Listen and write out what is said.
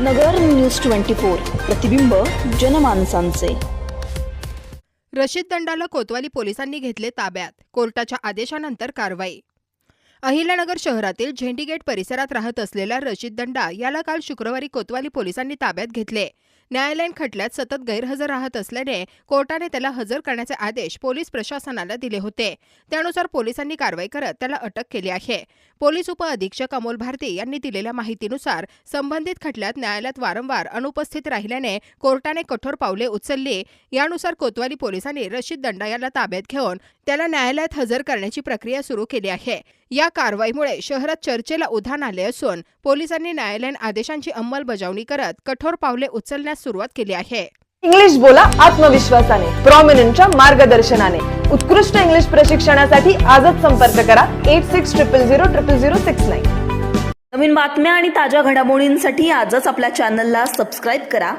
नगर news twenty four प्रतिबिंब जनमानसांचे. रशीद दंडाला कोतवाली पोलिसांनी घेतले ताब्यात. कोर्टाच्या आदेशानंतर कारवाई. अहिल्यानगर शहरातील झेंडीगेट परिसरात राहत असलेल्या रशीद दंडा याला काल शुक्रवारी कोतवाली पोलिसांनी ताब्यात घेतले. न्यायालयीन खटल्यात सतत गैरहजर राहत असल्याने कोर्टाने त्याला हजर करण्याचे आदेश पोलीस प्रशासनाला दिले होते. त्यानुसार पोलिसांनी कारवाई करत त्याला अटक केली आहे. पोलीस उपअधीक्षक अमोल भारती यांनी दिलेल्या माहितीनुसार संबंधित खटल्यात न्यायालयात वारंवार अनुपस्थित राहिल्याने कोर्टाने कठोर पावले उचलली. यानुसार कोतवाली पोलिसांनी रशीद दंडा याला ताब्यात घेऊन त्याला न्यायालयात हजर करण्याची प्रक्रिया सुरू केली आहे. या कारवाईमुळे शहरात चर्चेला उधाण आले असून पोलिसांनी न्यायालयीन आदेशांची अंमलबजावणी करत कठोर पावले उचलण्यास सुरुवात केली आहे. इंग्लिश बोला आत्मविश्वासाने प्रॉमिनंटच्या मार्गदर्शनाने. उत्कृष्ट इंग्लिश प्रशिक्षणासाठी आजच संपर्क करा eight six triple zero triple zero six nine नवीन बातम्या आणि ताज्या घडामोडींसाठी आजच आपल्या चॅनलला सबस्क्राईब करा.